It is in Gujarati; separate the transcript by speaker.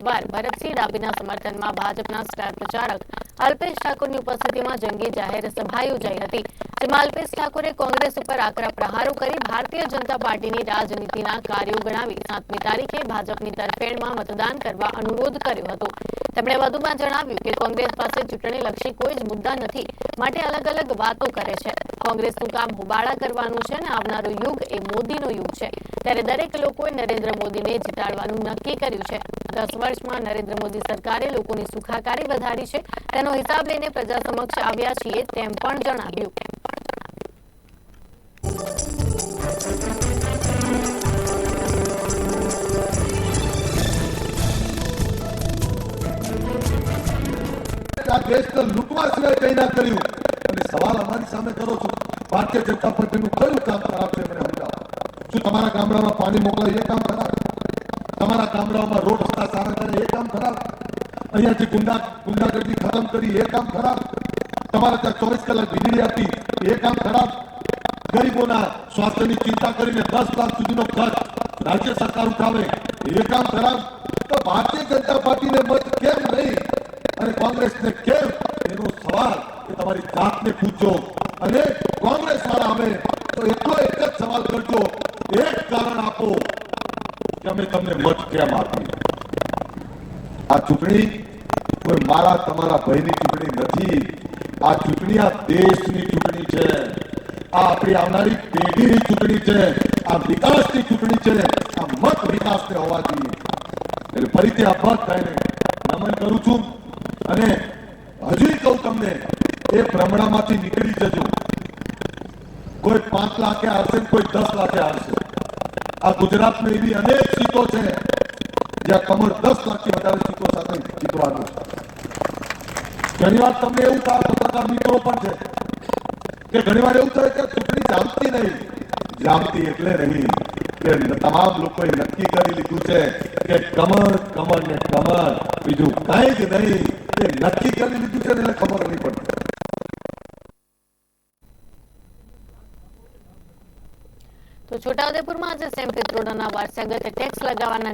Speaker 1: ઉમેદવાર ભરતસિંહ ડાભીના સમર્થનમાં ભાજપના સ્ટાર પ્રચારક અલ્પેશ ઠાકોરની ઉપસ્થિતિમાં જંગી જાહેર સભા યોજાઈ હતી, જેમાં અલ્પેશ ઠાકોરે કોંગ્રેસ ઉપર આકરા પ્રહારો કરી ભારતીય જનતા પાર્ટીની રાજનીતિના કાર્યો ગણાવી. સાતમી તારીખે ભાજપની તરફેણમાં મતદાન કરવા અનુરોધ કર્યો હતો. તેમણે વધુમાં જણાવ્યું કે કોંગ્રેસ પાસે ચૂંટણીલક્ષી કોઈ જ મુદ્દા નથી, માટે અલગ અલગ વાતો કરે છે. કોંગ્રેસનું કામ હોબાળા કરવાનું છે અને આવનારો યુગ એ મોદીનો યુગ છે. ત્યારે દરેક લોકોએ નરેન્દ્ર મોદીને જીતાડવાનું નક્કી કર્યું છે. દસ વર્ષમાં નરેન્દ્ર મોદી સરકારે લોકોની સુખાકારી વધારી છે. તેનો હિસાબ લઈને પ્રજા સમક્ષ આવ્યા છીએ તેમ પણ જણાવ્યું.
Speaker 2: આ દેશને લૂંટવા સિવાય કંઈ ના કર્યું. અને સવાલ અમારી સામે કરો છો. ભારતીય જનતા પાર્ટીનું કયું કામ ખરાબ છે મને શું તમારા ગામડામાં પાણી મોકલાય એ કામ ખરાબ? તમારા ગામડાઓમાં રોડ રસ્તા સારા કરે એ કામ ખરાબ અહીંયાથી ગુંડા ગુંડાગર્દી ખતમ કરી, એ કામ ખરાબ. તમારે ત્યાં ચોવીસ કલાક વીજળી આપી, એ કામ ખરાબ. ગરીબોના સ્વાસ્થ્યની ચિંતા કરીને દસ લાખ સુધીનો ખર્ચ રાજ્ય સરકાર ઉઠાવે, એ કામ ખરાબ. તો ભારતીય જનતા પાર્ટીને મત કેમ નહીં? અને કોંગ્રેસને કેમ? એનો સવાલ એ તમારી જાતને પૂછજો અને કોંગ્રેસ વાળા અમે તો એટલો એક જ સવાલ કરજો. એક કારણ આપો કે અમે તમને મત કેમ આપીએ? આ ચૂંટણી કોઈ મારા તમારા ભયની ચૂંટણી નથી. આ ચૂંટણી આ દેશની ચૂંટણી છે. આ આપણી આવનારી પેઢીની ચૂંટણી છે. આ વિકાસની ચૂંટણી છે. આ મત વિકાસને જોઈએ. એટલે ફરીથી થઈને નમન કરું છું અને હજુ કહું તમને, એ ભ્રમણામાંથી નીકળી જજો. કોઈ પાંચ લાખે હારશે કોઈ દસ લાખે હારશે. આ ગુજરાતમાં એવી અનેક સીટો છે. જ્યાં કમર દસ લાખથી વધારે સીટો સાથે જીતવાનું છે. ઘણી વાર તમને એવું થાય પત્રકાર મિત્રો પણ છે, કે ઘણી વાર એવું થાય કે ચૂંટણી જામતી નહીં. જામતી એટલે નહીં. કે તમામ લોકોએ નક્કી કરી લીધું છે કે કમર કમર ને કમર. બીજું કઈ જ નહીં. એ નક્કી કરી લીધું છે એટલે ખબર નહીં પડતી.
Speaker 1: તો છોટાઉદેપુરમાં આજે સેમ પિત્રોડાના વારસાગત ટેક્સ લગાવવાના